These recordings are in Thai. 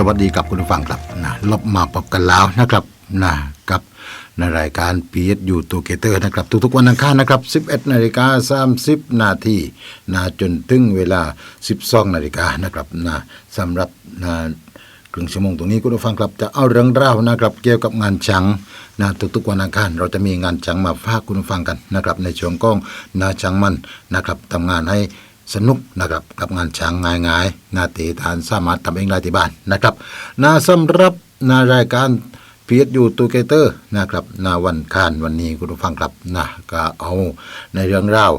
สวัสดีกับคุณผู้ฟังครับนะลบมาพบกันแล้วนะครับนะกับในรายการพีเอสยูตูเกเตอร์นะครับ ทุกๆวันอังคารนะครับ 11นาฬิกา30นาทีนะจนถึงเวลา 12นาฬิกานะครับนะสำหรับนะครึ่งชั่วโมงตรงนี้คุณผู้ฟังครับจะเอาเรื่องราวนะครับ เกี่ยวกับงานชังนะทุกๆวันอังคารเราจะมีงานชังมาฝากคุณผู้ฟังกันนะครับ ในช่วงกล้องนาชังมันนะครับทำงานให้ สนุกนะครับกับงานช้างง่ายๆนาตีทานสามารถทำเองได้ที่บ้านนะครับนาสำหรับนารายการพีเอสยูตูเกเตอร์นะครับนาวันคานวันนี้คุณผู้ฟังครับนะก็เอาในเรื่องราว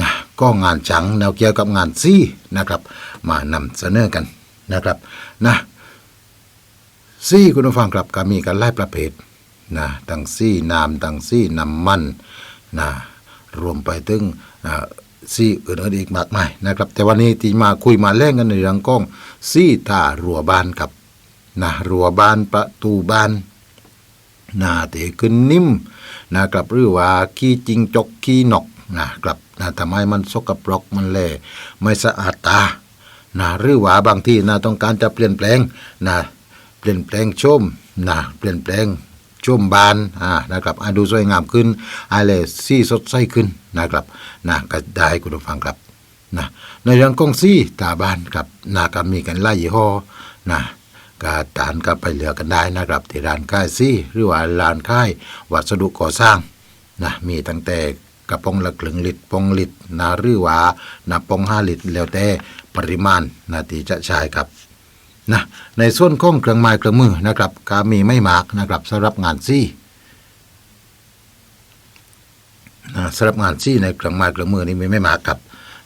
นะก็งานช้างแนวเกี่ยวกับงานซี่นะครับ มานำเสนอกันนะครับนะซี่คุณผู้ฟังครับก็มีกันหลายประเภทนะตั้งซี่น้ำตั้งซี่น้ำมันนะรวมไปถึงอ่า ซี่อื่นๆอีกมากมายนะครับ แต่วันนี้ที่มาคุยมาแล่งกันในเรื่องกล้องซี่ตารัวบานครับนะรัวบานประตูบานนาเตขึ้นนิ่มนะครับหรือว่าขี้จิงจกขี้นกนะครับนะทำให้มันสกปรกมันแลไม่สะอาดตานะหรือว่าบางที่นะต้องการจะเปลี่ยนแปลงนะเปลี่ยนแปลงชมนะเปลี่ยนแปลง ช่วมบานอ่านะครับอ่ดูสวยงามขึ้นอะไรซี่สดใสขึ้นนะครับนะก็ได้คุณผู้ฟังครับนะในเรื่องกองซี่ตาบานครับนะก็มีกันหลายยี่ห้อนะก็ตานก็ไปเหลือกันได้นะครับที่ร้านค่ายซี่หรือว่าร้านค่ายวัสดุก่อสร้างนะมีตั้งแต่กระปองละครึ่งลิตรปองลิตรนะหรือว่านะปองห้าลิตรแล้วแต่ปริมาณนะทีจะใช้ครับ นะในส่วนของเครื่องไม้เครื่องมือนะครับก็มีไม่มากนะครับสำหรับงานซี่นะสำหรับงานซี่ในเครื่องไม้เครื่องมือนี่มีไม่มากครับ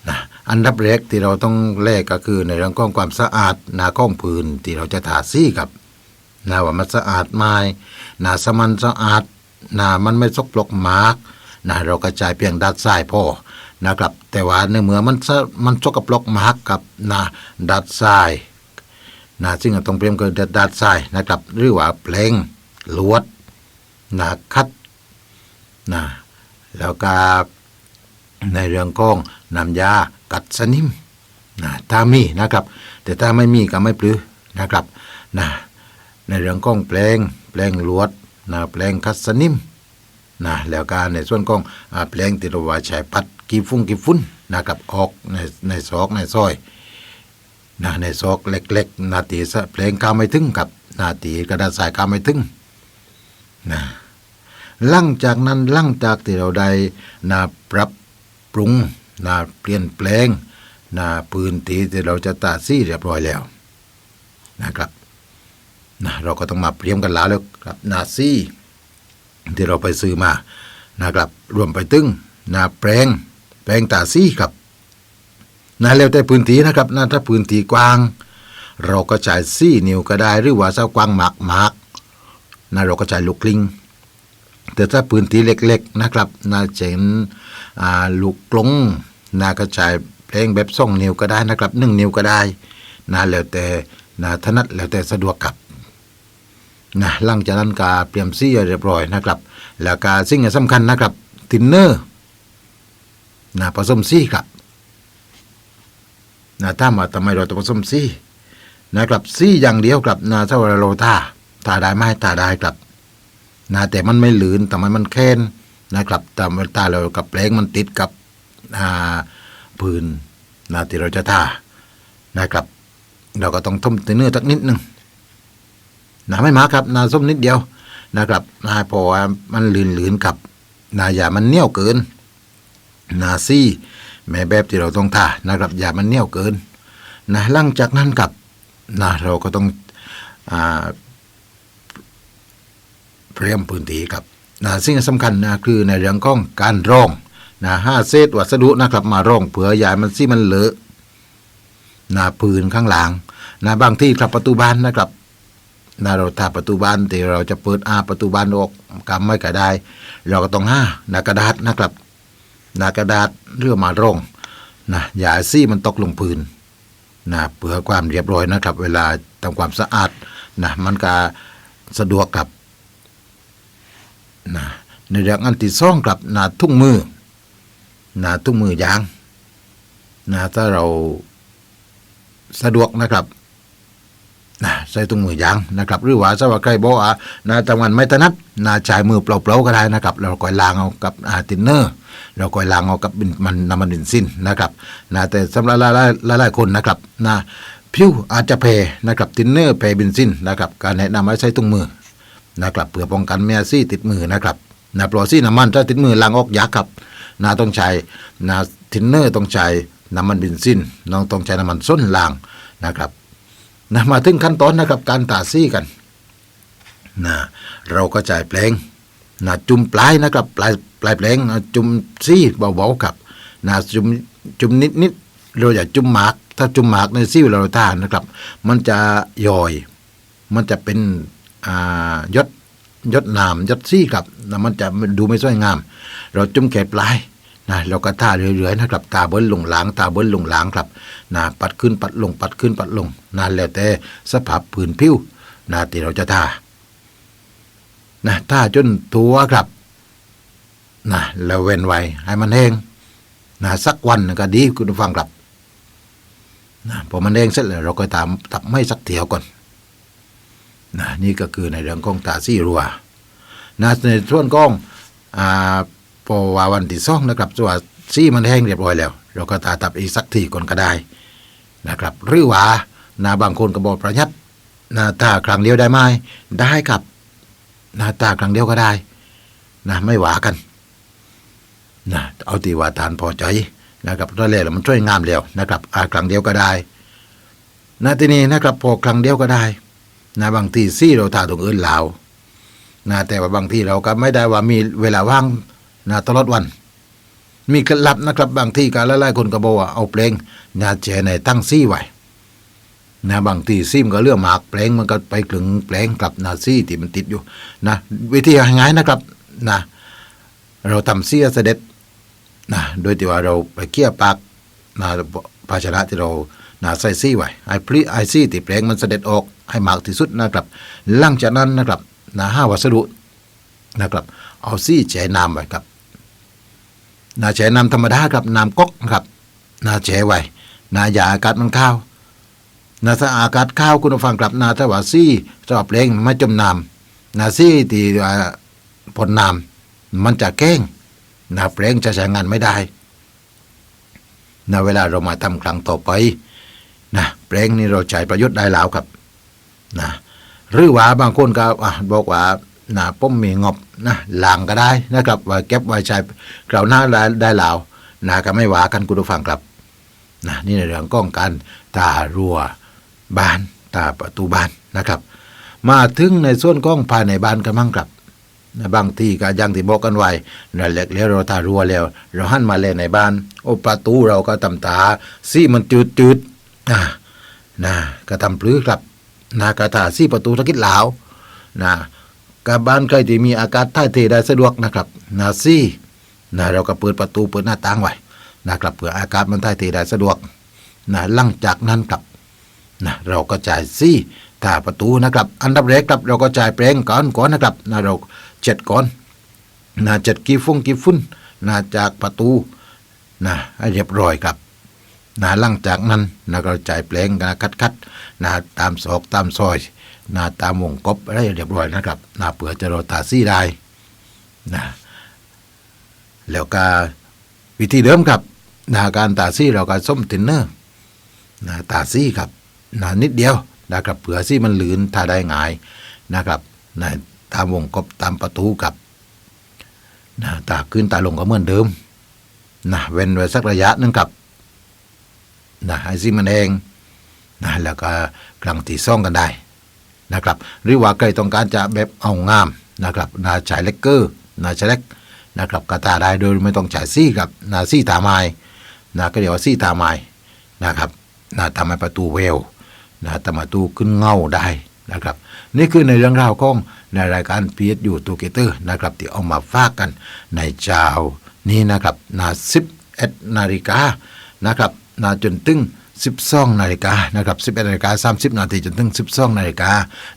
นะอันดับแรกที่เราต้องแลกก็คือในเรื่องของความสะอาดนาข้องพื้นที่เราจะทาซี่ครับนะว่ามันสะอาดไหมหนาสมันสะอาดนามันไม่ซกปรกมากนะเรากระจายเพียงด้านซ้ายพอนะครับ แต่ว่าในเมื่อมันมันซกปรกมากกับนะด้านซ้าย นะซึ่งต้องเปรียมกับดาดทรายนะครับ หรือว่าเพลงลวดนะคัดนะแล้วก็ในเรื่องของน้ำยากัดสนิมนะถ้ามีนะครับ แต่ถ้าไม่มีก็ไม่ปลือนะครับนะในเรื่องของแปลงแปลงลวดนะแปลงคัดสนิมนะแล้วก็ในส่วนของอ่าแปลงที่เรว่าใช้พัดกีฟุ้งกีฟุ้นนะครับออกในในซอกในซอย นะในซอกเล็กๆนาตีสะเพลงกาไม่ถึงกับนาตีกระดาษสายกาไม่ถึงนะหลังจากนั้นหลังจากที่เราได้นาปรับปรุงนาเปลี่ยนแปลงนาพื้นที่ที่เราจะตาซี่เรียบร้อยแล้วนะครับนะเราก็ต้องมาเตรียมกันแล้วแล้วครับนาซี่ที่เราไปซื้อมานะครับรวมไปตึงนาแปลงแปลงตาซี่ครับ นะแล้วแต่พื้นที่นะครับนะถ้าพื้นที่กว้าง เราก็จ่ายซี่นิ้วก็ได้หรือว่าเส้ากว้างหมากหมากนะเราก็จ่ายลูกกลิงแต่ถ้าพื้นที่เล็กๆนะครับนะเช่นลูกกลงนะก็จ่ายเพลงแบบสองนิ้วก็ได้นะครับหนึ่งนิ้วก็ได้นะแล้วแต่นะถนัดแล้วแต่สะดวกครับนะหลังจากนั้นก็เตรียมซี่เรียบร้อยนะครับ แล้วก็สิ่งที่สำคัญนะครับทินเนอร์นะผสมซี่ครับ นะถ้ามาทำไมเราต้องผสมซี่นะครับซี่อย่างเดียวครับนะถ้าว่าเราท่าท่าได้ไหมท่าได้ครับนะแต่มันไม่หลืนแต่มันมันแค้นนะครับต่เวลาเรากับแปลงมันติดกับอ่าพื้นนะที่เราจะท่านะครับ เราก็ต้องต้มเนื้อสักนิดหนึ่งนะไม่มาครับนาส้มนิดเดียวนะครับนะเพอมันลืนหลืนๆกับนาอย่ามันเหนียวเกินนาซี่ แม่แบบที่เราต้องทานะครับอย่ามันเหนียวเกินนะหลังจากนั้นกับนะเราก็ต้องอเตรียมพื้นที่ครับนะสิ่งสำคัญนะคือในเรื่องของการร่องนะห้าเศษวัสดุนะครับมาร่องเผื่ออย่ามันซี่มันเลอะนะพื้นข้างหลังนะบางที่ครับประตูบ้านนะครับนะเราทาประตูบ้านที่เราจะเปิดอาประตูบ้านออกกำไม่ก็ได้ เราก็ต้องห้านะกระดาษนะครับ นากระดาษเรื่อมาร่องนะอย่าซี่มันตกลงพื้นนะเพื่อความเรียบร้อยนะครับ เวลาทำความสะอาดนะมันก็สะดวกกับนะในเรื่องอันที่ซ่องกับนะทุ่งมือนะทุ่งมือยางนะถ้าเราสะดวกนะครับนะใส่ถุงมือยางนะครับ หรือว่าสำหรับใครบอกว่านะจังหวัดไม่ถนัดนะใช้มือเปล่าๆก็ได้นะครับ เราก็ล้างเอากับอาตินเนอร์ เราก็ล้างเอากับมันน้ำมันบินซินนะครับนะแต่สำหรับหลายๆหลายคนนะครับนะผิวอาจจะแพ้นะครับตินเนอร์แพ้บินซินนะครับการแนะนำให้ใช้ถุงมือนะครับเพื่อป้องกันแมซี่ติดมือนะครับนะปลอซี่น้ำมันถ้าติดมือล้างออกยากครับนะต้องใช้นะทินเนอร์ต้องใช้น้ำมันบินซินน้องต้องใช้น้ำมันส้นล้างนะครับนะมาถึงขั้นตอนนะครับการตาซี่กันนะเราก็จ่ายแปลง นะจุ่มปลายนะครับปลายปลายแปลงนะจุ่มซี่เบาๆครับนะจุ่มจุ่มนิดนิดๆเราอย่าจุ่มหมาก ถ้าจุ่มหมากในซี่เราทานนะครับ มันจะย่อย มันจะเป็นอ่ายศยศนามยศซี่ครับนะมันจะดูไม่สวยงาม เราจุ่มแค่ปลายนะเราก็ท่าเรื่อยๆนะครับตาเบิ้ลลงหลางตาเบิ้ลลงหลางครับนะปัดขึ้นปัดลงปัดขึ้นปัดลงนะแล้วแต่สภาพผืนผิวนะที่เราจะท่า นะถ้าจนตัวครับนะแล้วเว้นไว้ให้มันแห้งนะสักวันก็ดีคุณฟังครับนะพอมันแห้งเสร็จแล้วเราก็ตามตับไม่สักเถียวก่อนนะนี่ก็คือในเรื่องของตาซี่รัวนะในส่วนของอ่าพอว่าวันที่สองนะครับส่วนซี่มันแห้งเรียบร้อยแล้ว เราก็ตาตับอีกสักทีก่อนก็ได้นะครับ หรือว่านะบางคนก็บอกประยัดนะถ้าครั้งเดียวได้ไหมได้ครับ นะตาครั้งเดียวก็ได้ นะไม่หวากันนะเอาตีว่าทานพอใจนะครับตอนแรกแล้วมันช่วยงามแล้วนะครับอาครั้งเดียวก็ได้นะทีนี้นะครับพอครั้งเดียวก็ได้นะบางทีซี่เราทาตรงอื่นเหลานะแต่ว่าบางทีเราก็ไม่ได้ว่ามีเวลาว่างนะตลอดวัน มีเคล็ดลับนะครับ บางที่การหลายคนก็บอกว่าเอาเพลงนะแจในตั้งซี่ไว้ นะบางทีซิมก็เลือกหมากแปลงมันก็ไปกลึงแปลงกลับนาซี่ที่มันติดอยู่นะวิธีง่ายๆนะครับนะเราทำเสียเสด็จนะโดยที่ว่าเราไปเคี่ยปากนะภาชนะที่เรานะใส่ซี่ไว้ไอ้พริไอ้ซี่ที่แปลงมันเสด็จออกให้มากที่สุดนะครับหลังจากนั้นนะครับนะห้าวัสดุนะครับ เอาซี่แช่น้ำไว้ครับนะแช่น้ำธรรมดาครับน้ำก๊อกนะครับนะแช่ไว้นะอย่าอากาศมันเข้าว นาถ้าอากาศข้าวคุณผู้ฟังกลับนาถ้าว่าซี่สอบเลงไม่จมน้ำนาซี่ที่ว่าผลน้ำมันจะแก้งนาเพลงจะใช้งานไม่ได้นาเวลาเรามาทำครั้งต่อไปนะเพลงนี้เราใช้ประโยชน์ได้แล้วครับนะหรือว่าบางคนก็บอกว่านะป้มมีงบนะหล้างก็ได้นะครับว่าเก็บไว้ใช้คราวหน้าได้ได้แล้วนะก็ไม่ว่ากันคุณผู้ฟังครับนะนี่ในเรื่องก้องการตารัว บานตาประตูบานนะครับ มาถึงในส่วนกล้องภายในบ้านกันมั่งครับบางที่ก็ยังที่บอกกันไว้นั่นแหละแล้วเราตารัวแล้ว เราหันมาเล่นในบ้าน โอประตูเราก็ตำตาซี่มันจืดจืดๆนะนะก็ทำปลื้อครับนะกระถาซี่ประตูตะกิดหลาวนะกับบ้านใครที่มีอากาศถ่ายเทได้สะดวกนะครับนะซี่นะเราก็เปิดประตูเปิดหน้าต่างไว้นะครับเผื่ออากาศมันถ่ายเทได้สะดวกนะหลังจากนั้นครับ นะเราก็จ่ายซี่ถ้าประตูนะครับ อันดับแรกครับเราก็จ่ายแปลงก่อนก่อนนะครับนะเราเจ็ดก่อนนะเจ็ดกี่ฟุ้งกี่ฟุ้นนะจากประตูนะให้เรียบร้อยครับนะหลังจากนั้นนะเราจ่ายแปลงกันคัดคัดนะตามศอกตามซอยนะตามวงกบอะไรเรียบร้อยนะครับนะเผื่อจะเราตาซี่ได้นะแล้วก็วิธีเดิมครับนะการตาซี่เราก็ส้มตินเนอร์นะตาซี่ครับ นะนิดเดียวนะครับเผื่อซี่มันหลืนถ้าได้ง่ายนะครับนะตามวงกบตามประตูครับนะตาขึ้นตาลงก็เหมือนเดิมนะเว้นไว้สักระยะนึงครับนะให้ซี่มันเองนะแล้วก็กลางตีซ่องกันได้นะครับหรือว่าใครต้องการจะแบบเอางามนะครับนาใช้เล็กเกอร์นาใช้เล็กนะครับกระตาได้โดยไม่ต้องจ่ายซี่กับนาซี่ตาไม้นะก็เรียกว่าซี่ตาไม้นะครับนะทำให้ประตูเวล นะทำให้ประตูขึ้นเงาได้นะครับ นี่คือในเรื่องราวของในรายการพีเอสยูตูเกเตอร์นะครับที่เอามาฝากกันในเช้านี้นะครับนาสิบเอ็ดนาฬิกานะครับนาจนถึง12นาฬิกานะครับ11นาฬิกา30นาทีจนถึง12นาฬิกา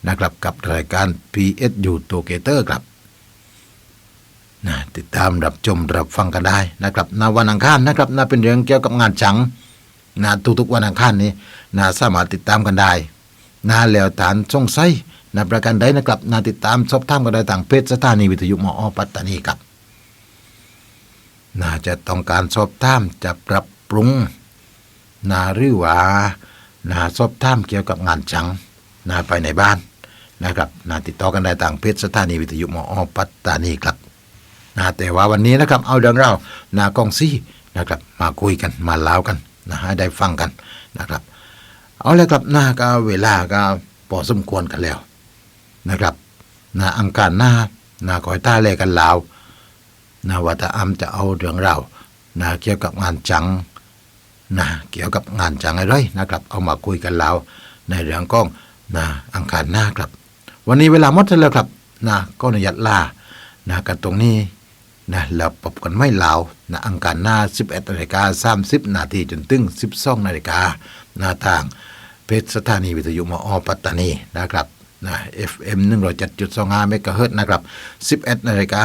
นะครับกับรายการ PSU Together ครับนะติดตามรับชมรับฟังกันได้นะครับนาวันอังคารนะครับนาเป็นเรื่องเกี่ยวกับงานฉังนะทุกๆวันอังคารนี้ นะสามารถติดตามกันได้นาแล้วฐานสงสัยนาประกันใดนะครับนาติดตามสอบถามก็ได้ต่างเพจสถานีวิทยุมอปัตตานีครับนาจะต้องการสอบถามจะปรับปรุงนาหรือว่านาสอบถามเกี่ยวกับงานจังนาภายในบ้านนะครับนาติดต่อกันได้ต่างเพจสถานีวิทยุมอปัตตานีครับนาแต่ว่าวันนี้นะครับเอาเรื่องเรานากองซี่นะครับมาคุยกันมาเล่ากันนะให้ได้ฟังกันนะครับ เอาเลยครับหน้าก็เวลาก็พอสมควรกันแล้วนะครับนาอังการหน้านาคอยต้าเลกันลาวนาวัตอามจะเอาเรื่องเรานาเกี่ยวกับงานจังนะเกี่ยวกับงานจังอะไรนะครับ เอามาคุยกันลาวในเรื่องก้องนาอังคารหน้าครับ วันนี้เวลาหมดแล้วครับนะก็อนุญาตลานะกันตรงนี้นะแล้วพบกันไม่ลาวนะอังคารหน้า 11นาฬิกา30นาทีจนถึง 12นาฬิกาหน้าทาง เพชรสถานีวิทยุมอปัตตานีนะครับนะ FM 107.25เมกะเฮิรตนะครับ 11นาฬิกา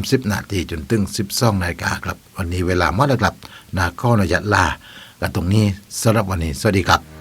30 นาทีจนถึง 12นาฬิกาครับ วันนี้เวลาหมดแล้วครับนะข้ออนุญาตลากันตรงนี้สำหรับวันนี้ สวัสดีครับ